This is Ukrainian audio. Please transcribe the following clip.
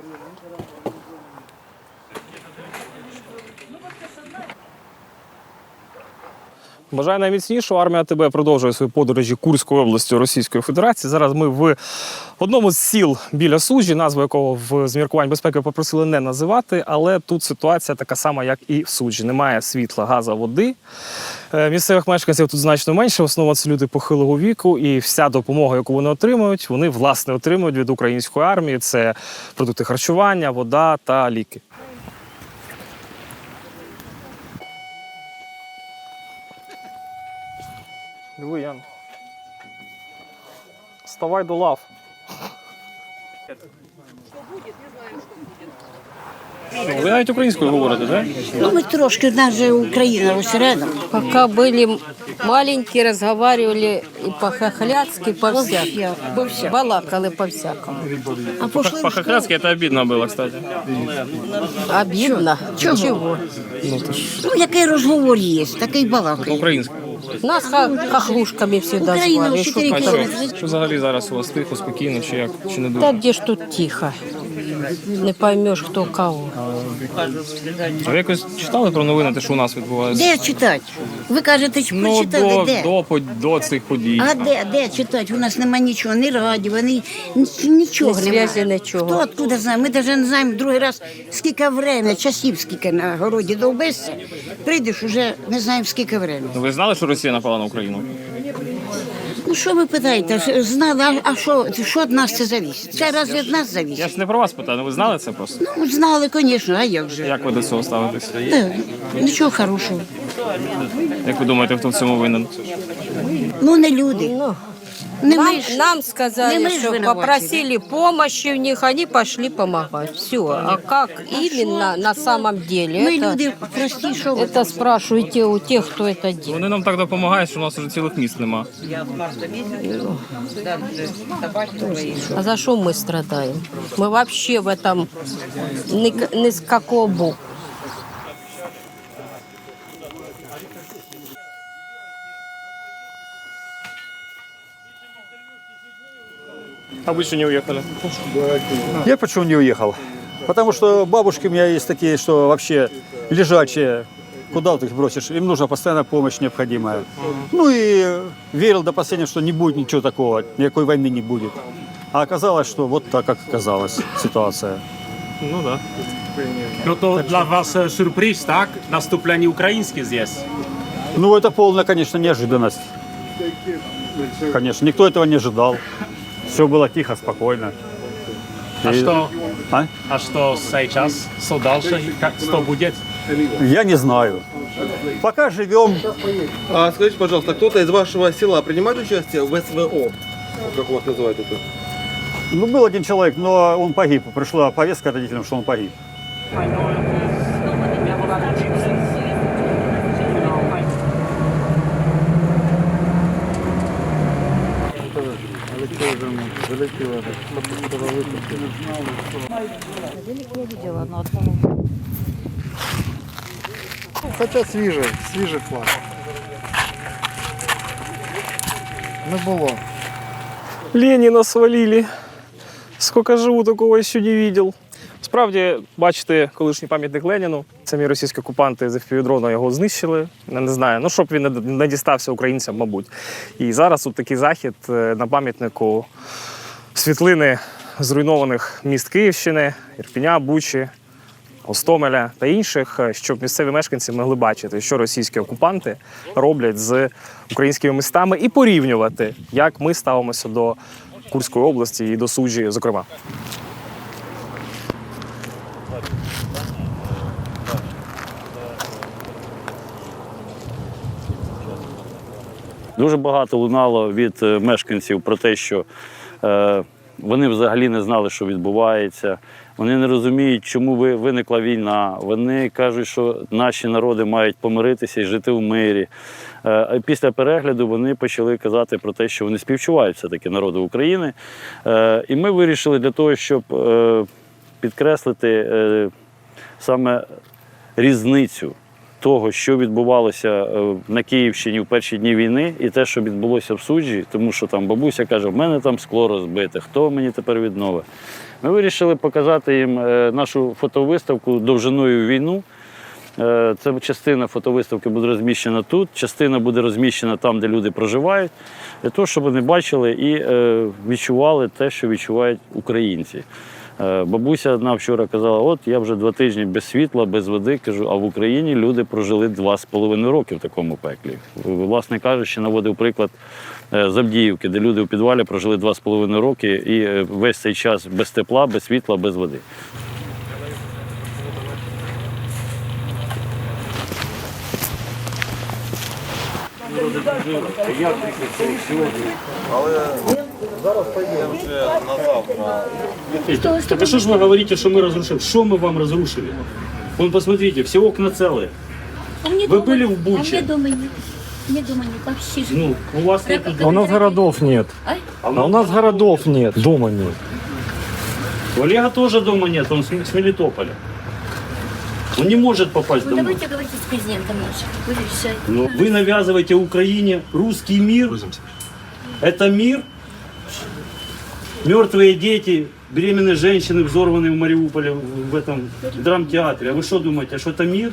Ну вот Бажаю найміцнішого. Армія ТБ продовжує свої подорожі Курською областю Російської Федерації. Зараз ми в одному з сіл біля Сужі, назву якого в зміркувань безпеки попросили не називати, але тут ситуація така сама, як і в Суджі. Немає світла, газу, води. Е, Місцевих мешканців тут значно менше. В основному це люди похилого віку, і вся допомога, яку вони отримують, вони власне отримують від української армії. Це продукти харчування, вода та ліки. Диви, Ян. Вставай до лав. Ви навіть українською говорите, так? Ну, мы трошки, у нас же Украина ось рядом. Пока были маленькие, разговаривали и по-хохляцки, по-всякому. По-всякому. Балакали по-всякому. А пошли в школу. По-хохляцки это обидно было, кстати. Обидно. Чего? Ну, який розговор є, такий балакає. Українською. Нас ха- хахлушками всегда Україна, звали. вчителі Шо що, що взагалі зараз у вас тихо, спокійно, чи як? Чи не дуже? дуже? де ж тут тихо? Не поймешь, кто кого. А ви якось читали про новини, те, що у нас відбувається? Де читати? Ви кажете, що Ну, прочитали, до, де? до, по- до цих подій. А де, де читати? У нас нема нічого, ні радіо, ні, ні- нічого Ні немає. нічого. Хто откуда знає? Ми навіть не знаємо другий раз, скільки время, часів скільки на городі довбишся. Прийдеш, уже не знаємо, скільки время. Ну, Ви знали, що Росія напала на Україну? Ну що ви питаєте? Знали, а, а що, що від нас це завісить? Це раз від нас завісить? Я ж не про вас питаю, ну ви знали це просто? Ну, знали, звісно, а як же? Як ви до цього ставитеся? Та, нічого хорошого. Як ви думаєте, хто в цьому винен? Ну, не люди. Ну, Не нам, ми ж. нам не сказали, мы ж что виноваты, попросили помощи у них, они пошли помогать. Все. А как именно на самом деле? Ми это, люди прості, що ви. это спрашивайте у тех, кто это делает. Вони нам так допомагають, що у нас вже цілих міст нема. А за что мы страдаем? Мы вообще в этом ни, к- ни с какого боку. А ви ще не уїхали? Я почему не уехал? Потому что бабушки у меня есть такие, что вообще лежачие. Куда ты их бросишь? Им нужна постоянная помощь необходимая. Ну и верил до последнего, что не будет ничего такого, никакой войны не будет. А оказалось, что вот так, как оказалась ситуация. Ну так. No to dla was e, surprise, tak? Наступлenie ukraińskie здесь. Ну это полная, конечно, неожиданность. Конечно, никто этого не ожидал. Все было тихо, спокойно. A И- что, А? a что сейчас? Что дальше? Как, что будет? Я не знаю. Пока живем, А скажите, пожалуйста, кто-то из вашего села принимает участие в СВО? Как вас называют это? ну был один человек, но он погиб. Пришла повестка родителям, что он погиб. Хоча свіжий, свіжий флаг. Не було. Леніна свалили. Сколько живу, такого ще не видел. Справді, бачите, колишній пам'ятник Леніну. Самі російські окупанти з FPV-дрона його знищили. Я не знаю, ну щоб він не- дістався українцям, мабуть. І зараз тут такий захід е, на пам'ятнику світлини зруйнованих міст Київщини, Ірпіня, Бучі, Гостомеля та інших, е, щоб місцеві мешканці могли бачити, що російські окупанти роблять з українськими містами, і порівнювати, як ми ставимося до Курської області і до суджі, зокрема. Дуже багато лунало від е, мешканців про те, що вони взагалі не знали, що відбувається. Вони не розуміють, чому ви- виникла війна. Вони кажуть, що наші народи мають помиритися і жити в мирі. Е, після перегляду вони почали казати про те, що вони співчувають все-таки народу України. Е, і ми вирішили для того, щоб е, підкреслити е, саме різницю того, що відбувалося е, на Київщині в перші дні війни, і те, що відбулося в суджі, тому що там бабуся каже, в мене там скло розбите, хто мені тепер відновить. Ми вирішили показати їм е, нашу фотовиставку довжиною війну. Е, Це частина фотовиставки буде розміщена тут, частина буде розміщена там, де люди проживають, для того, щоб вони бачили і відчували те, що відчувають українці. Е, Бабуся одна вчора казала: от я вже два тижні без світла, без води. Кажу, а в Україні люди прожили два з половиною роки в такому пеклі. Власне кажучи, наводив приклад Забдіївки, де люди у підвалі прожили два з половиною роки і е, весь цей час без тепла, без світла, без води. Так а что ж вы говорите, что мы разрушили? Что мы вам разрушили? Вон, посмотрите, все окна целые. А мне Вы дома- были в А Буче? мне дома нет. Мне дома нет. Вообще же. Ну, у вас нет... А у нас городов нет. А? А у нас городов нет, дома нет. У Олега тоже дома нет, он с с Мелитополя. Он не может попасть Ну домой. давайте говорите с президентом нашим. Вы. Но вы навязываете Украине русский мир. Это мир. Мертвые дети, беременные женщины, взорванные в Мариуполе в этом драмтеатре. А вы что думаете, что это мир?